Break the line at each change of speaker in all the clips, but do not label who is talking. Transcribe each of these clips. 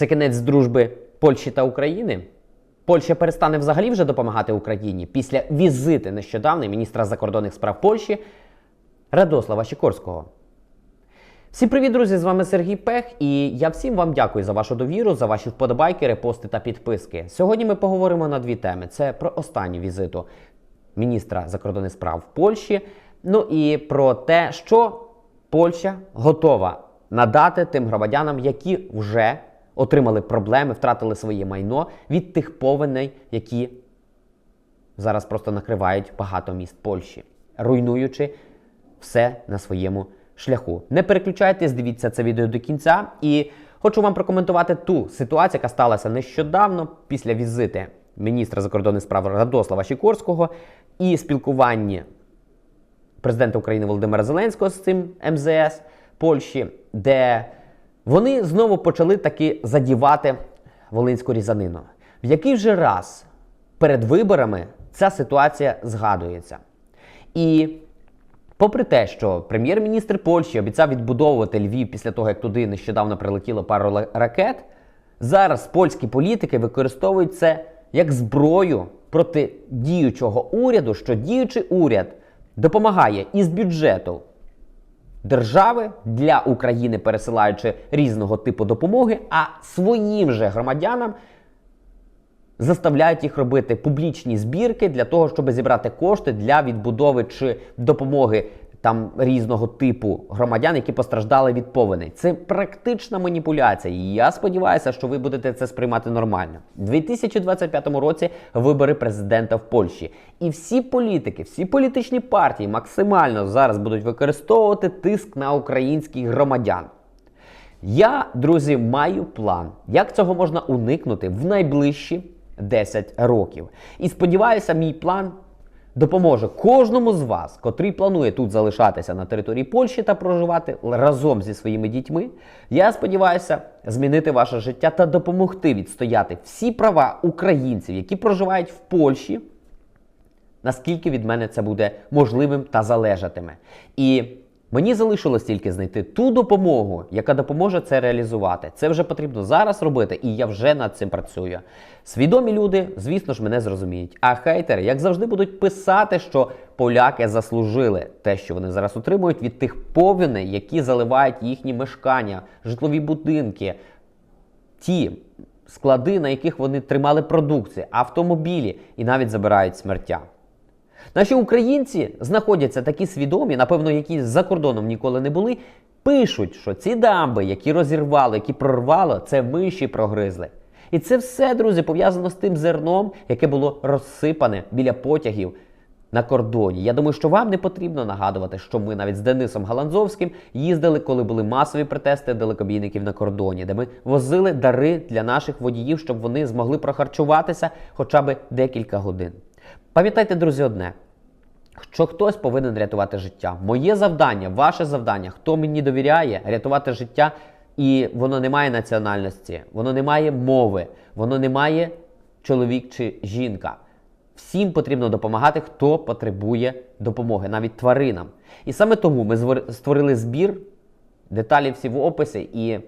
Це кінець дружби Польщі та України. Польща перестане взагалі вже допомагати Україні після візити нещодавно міністра закордонних справ Польщі Радослава Сікорського. Всім привіт, друзі! З вами Сергій Пех, і я всім вам дякую за вашу довіру, за ваші вподобайки, репости та підписки. Сьогодні ми поговоримо на дві теми: це про останню візиту міністра закордонних справ Польщі. Ну і про те, що Польща готова надати тим громадянам, які вже отримали проблеми, втратили своє майно від тих повеней, які зараз просто накривають багато міст Польщі, руйнуючи все на своєму шляху. Не переключайтесь, дивіться це відео до кінця. І хочу вам прокоментувати ту ситуацію, яка сталася нещодавно після візити міністра закордонних справ Радослава Сікорського і спілкування президента України Володимира Зеленського з цим МЗС Польщі, де вони знову почали таки задівати волинську різанину. В який вже раз перед виборами ця ситуація згадується. І попри те, що прем'єр-міністр Польщі обіцяв відбудовувати Львів після того, як туди нещодавно прилетіло пару ракет, зараз польські політики використовують це як зброю проти діючого уряду, що діючий уряд допомагає із бюджету держави для України, пересилаючи різного типу допомоги, а своїм же громадянам заставляють їх робити публічні збірки для того, щоб зібрати кошти для відбудови чи допомоги там різного типу громадян, які постраждали від повеней. Це практична маніпуляція. І я сподіваюся, що ви будете це сприймати нормально. У 2025 році вибори президента в Польщі. І всі політики, всі політичні партії максимально зараз будуть використовувати тиск на українських громадян. Я, друзі, маю план, як цього можна уникнути в найближчі 10 років. І сподіваюся, мій план допоможе кожному з вас, котрий планує тут залишатися на території Польщі та проживати разом зі своїми дітьми. Я сподіваюся змінити ваше життя та допомогти відстояти всі права українців, які проживають в Польщі, наскільки від мене це буде можливим та залежатиме. І мені залишилось тільки знайти ту допомогу, яка допоможе це реалізувати. Це вже потрібно зараз робити, і я вже над цим працюю. Свідомі люди, звісно ж, мене зрозуміють. А хейтери, як завжди, будуть писати, що поляки заслужили те, що вони зараз отримують від тих повіней, які заливають їхні мешкання, житлові будинки, ті склади, на яких вони тримали продукцію, автомобілі і навіть забирають смертя. Наші українці знаходяться такі свідомі, напевно, які за кордоном ніколи не були, пишуть, що ці дамби, які розірвало, які прорвало, це миші прогризли. І це все, друзі, пов'язано з тим зерном, яке було розсипане біля потягів на кордоні. Я думаю, що вам не потрібно нагадувати, що ми навіть з Денисом Галанзовським їздили, коли були масові протести далекобійників на кордоні, де ми возили дари для наших водіїв, щоб вони змогли прохарчуватися хоча б декілька годин. Пам'ятайте, друзі, одне. Що хтось повинен рятувати життя. Моє завдання, ваше завдання, хто мені довіряє, рятувати життя, і воно не має національності, воно не має мови, воно не має чоловік чи жінка. Всім потрібно допомагати, хто потребує допомоги, навіть тваринам. І саме тому ми створили збір, деталі всі в описі. І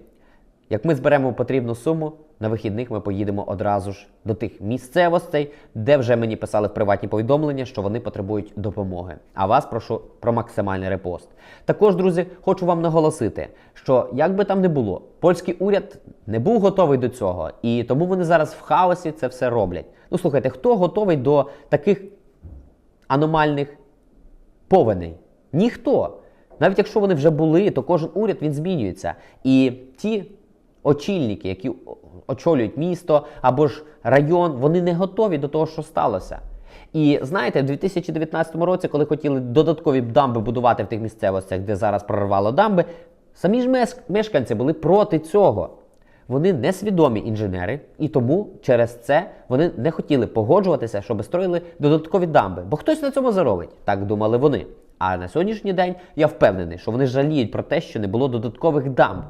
як ми зберемо потрібну суму, на вихідних ми поїдемо одразу ж до тих місцевостей, де вже мені писали в приватні повідомлення, що вони потребують допомоги. А вас прошу про максимальний репост. Також, друзі, хочу вам наголосити, що як би там не було, польський уряд не був готовий до цього, і тому вони зараз в хаосі це все роблять. Ну слухайте, хто готовий до таких аномальних повеней? Ніхто. Навіть якщо вони вже були, то кожен уряд він змінюється. І ті очільники, які очолюють місто або ж район, вони не готові до того, що сталося. І знаєте, в 2019 році, коли хотіли додаткові дамби будувати в тих місцевостях, де зараз прорвало дамби, самі ж мешканці були проти цього. Вони несвідомі інженери, і тому через це вони не хотіли погоджуватися, щоб строїли додаткові дамби. Бо хтось на цьому заробить, так думали вони. А на сьогоднішній день я впевнений, що вони жаліють про те, що не було додаткових дамб.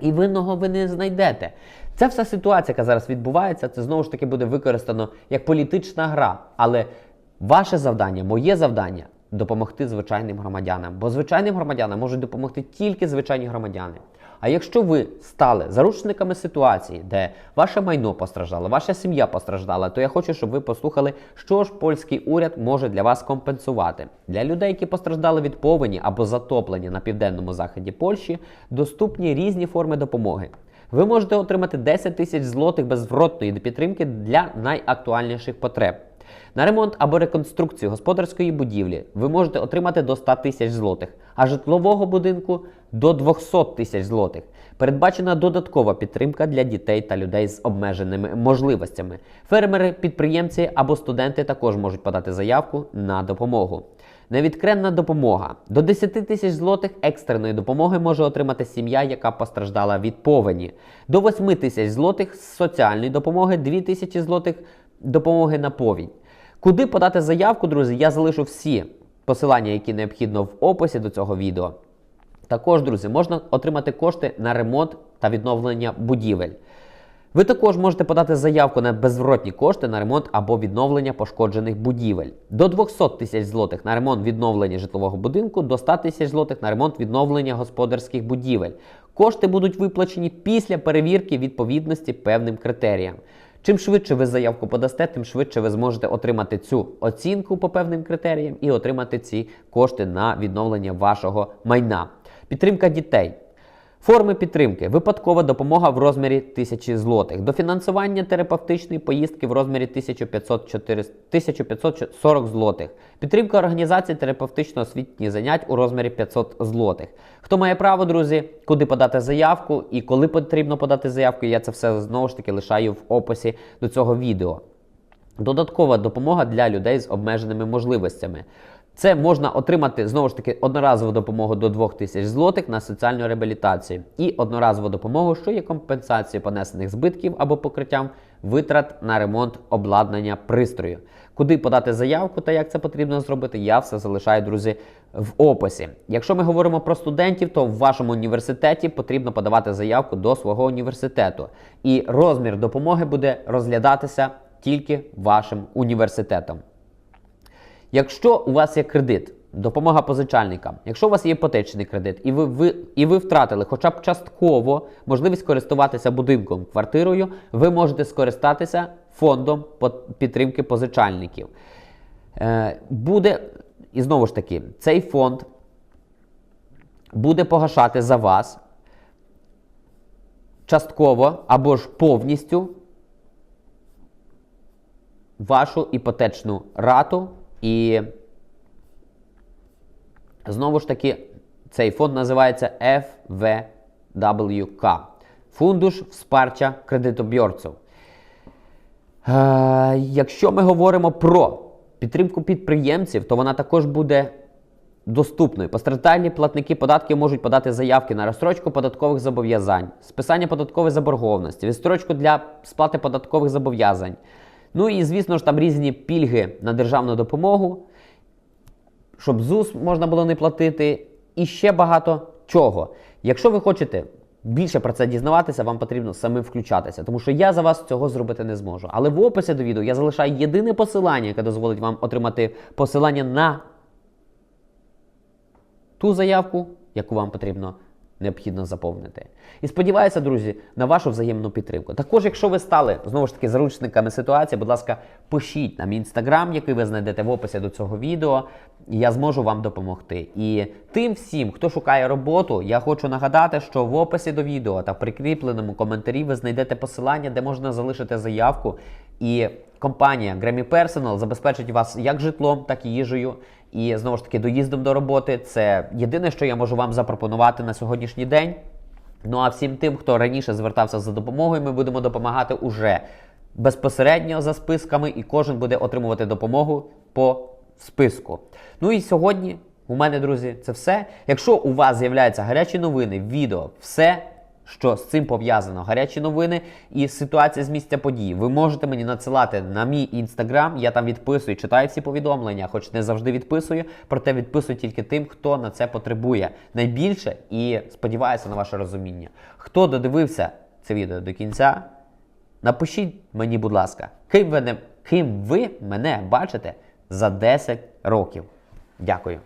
І винного ви не знайдете. Це вся ситуація, яка зараз відбувається, це знову ж таки буде використано як політична гра. Але ваше завдання, моє завдання допомогти звичайним громадянам. Бо звичайним громадянам можуть допомогти тільки звичайні громадяни. А якщо ви стали заручниками ситуації, де ваше майно постраждало, ваша сім'я постраждала, то я хочу, щоб ви послухали, що ж польський уряд може для вас компенсувати. Для людей, які постраждали від повені або затоплення на південному заході Польщі, доступні різні форми допомоги. Ви можете отримати 10 тисяч злотих безвротної підтримки для найактуальніших потреб. На ремонт або реконструкцію господарської будівлі ви можете отримати до 100 тисяч злотих, а житлового будинку до 200 тисяч злотих. Передбачена додаткова підтримка для дітей та людей з обмеженими можливостями. Фермери, підприємці або студенти також можуть подати заявку на допомогу. Невідкренна допомога. До 10 тисяч злотих екстреної допомоги може отримати сім'я, яка постраждала від повені. До 8 тисяч злотих соціальної допомоги, 2 тисячі злотих допомоги на повінь. Куди подати заявку, друзі, я залишу всі посилання, які необхідно в описі до цього відео. Також, друзі, можна отримати кошти на ремонт та відновлення будівель. Ви також можете подати заявку на безвротні кошти на ремонт або відновлення пошкоджених будівель. До 200 тисяч злотих на ремонт відновлення житлового будинку, до 100 тисяч злотих на ремонт відновлення господарських будівель. Кошти будуть виплачені після перевірки відповідності певним критеріям. Чим швидше ви заявку подасте, тим швидше ви зможете отримати цю оцінку по певним критеріям і отримати ці кошти на відновлення вашого майна. Підтримка дітей. Форми підтримки: випадкова допомога в розмірі 1000 злотих, дофінансування терапевтичної поїздки в розмірі 1500 400 1540 злотих, підтримка організації терапевтично-освітніх занять у розмірі 500 злотих. Хто має право, друзі, куди подати заявку і коли потрібно подати заявку, я це все знову ж таки лишаю в описі до цього відео. Додаткова допомога для людей з обмеженими можливостями. Це можна отримати знову ж таки одноразову допомогу до 2000 злотих на соціальну реабілітацію і одноразову допомогу, що є компенсацією понесених збитків або покриттям витрат на ремонт обладнання пристрою. Куди подати заявку та як це потрібно зробити, я все залишаю, друзі, в описі. Якщо ми говоримо про студентів, то в вашому університеті потрібно подавати заявку до свого університету, і розмір допомоги буде розглядатися тільки вашим університетом. Якщо у вас є кредит, допомога позичальникам, якщо у вас є іпотечний кредит, і ви, ви, і ви втратили хоча б частково можливість користуватися будинком, квартирою, ви можете скористатися фондом підтримки позичальників. Е, буде, і знову ж таки, цей фонд буде погашати за вас частково або ж повністю вашу іпотечну рату. І знову ж таки, цей фонд називається FVWK. Фундуш Wsparcia кредитобьорців. Е, якщо ми говоримо про підтримку підприємців, то вона також буде доступною. Постраждальні платники податків можуть подати заявки на розстрочку податкових зобов'язань, списання податкової заборгованості, відстрочку для сплати податкових зобов'язань. Ну і, звісно ж, там різні пільги на державну допомогу, щоб ЗУС можна було не платити, і ще багато чого. Якщо ви хочете більше про це дізнаватися, вам потрібно самим включатися, тому що я за вас цього зробити не зможу. Але в описі до відео я залишаю єдине посилання, яке дозволить вам отримати посилання на ту заявку, яку вам потрібно необхідно заповнити. І сподіваюся, друзі, на вашу взаємну підтримку. Також, якщо ви стали знову ж таки заручниками ситуації, будь ласка, пишіть на мій інстаграм, який ви знайдете в описі до цього відео, і я зможу вам допомогти. І тим всім, хто шукає роботу, я хочу нагадати, що в описі до відео та в прикріпленому коментарі ви знайдете посилання, де можна залишити заявку. І компанія Grammy Personal забезпечить вас як житлом, так і їжею. І знову ж таки, доїздом до роботи це єдине, що я можу вам запропонувати на сьогоднішній день. Ну а всім тим, хто раніше звертався за допомогою, ми будемо допомагати уже безпосередньо за списками, і кожен буде отримувати допомогу по списку. Ну і сьогодні у мене, друзі, це все. Якщо у вас з'являються гарячі новини, відео, все що з цим пов'язано гарячі новини і ситуація з місця подій. Ви можете мені надсилати на мій інстаграм. Я там відписую, читаю всі повідомлення, хоч не завжди відписую, проте відписую тільки тим, хто на це потребує найбільше і сподіваюся на ваше розуміння. Хто додивився це відео до кінця? Напишіть мені, будь ласка, ким ви, не, ким ви мене бачите за 10 років. Дякую.